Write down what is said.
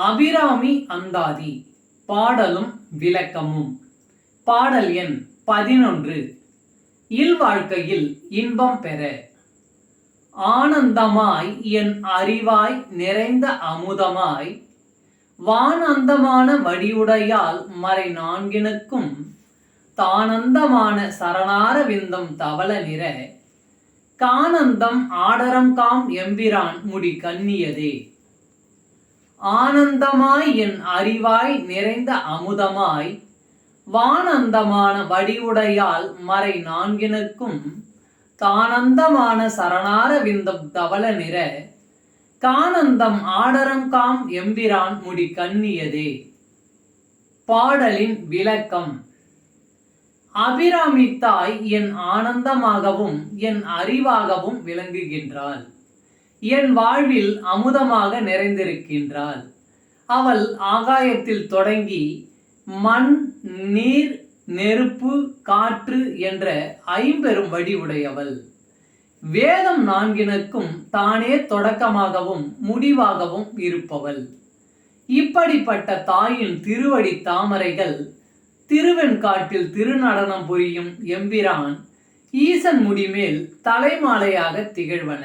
அபிராமி அந்தாதி. பாடலும் விளக்கமும். பாடல் எண் பதினொன்று. இல்வாழ்க்கையில் இன்பம் பெற. ஆனந்தமாய் என் அறிவாய் நிறைந்த அமுதமாய். வானந்தமான வடிவுடையால் மறை நான்கினுக்கும். தானந்தமான சரணார விந்தம் தவள நிற. கானந்தம் ஆடரம் காம் எம்பிரான் முடி கண்ணியதே. ஆனந்தமாய் என் அறிவாய் நிறைந்த அமுதமாய் வானந்தமான வடிவுடையால் மறை நான்கினுக்கும் தானந்தமான சரணார விந்தம் தவள நிற கானந்தம் ஆடரங்காம் எம்பிரான் முடி கண்ணியதே. பாடலின் விளக்கம். அபிராமி தாய் என் ஆனந்தமாகவும் என் அறிவாகவும் விளங்குகின்றாள். என் வாழ்வில் அமுதமாக நிறைந்திருக்கின்றாள். அவள் ஆகாயத்தில் தொடங்கி மண் நீர் நெருப்பு காற்று என்ற ஐம்பெரும் வடிவுடையவள். வேதம் நான்கினுக்கும் தானே தொடக்கமாகவும் முடிவாகவும் இருப்பவள். இப்படிப்பட்ட தாயின் திருவடி தாமரைகள் திருவெண்காட்டில் திருநடனம் புரியும் எம்பிரான் ஈசன் முடிமேல் தலைமாலையாக திகழ்வன.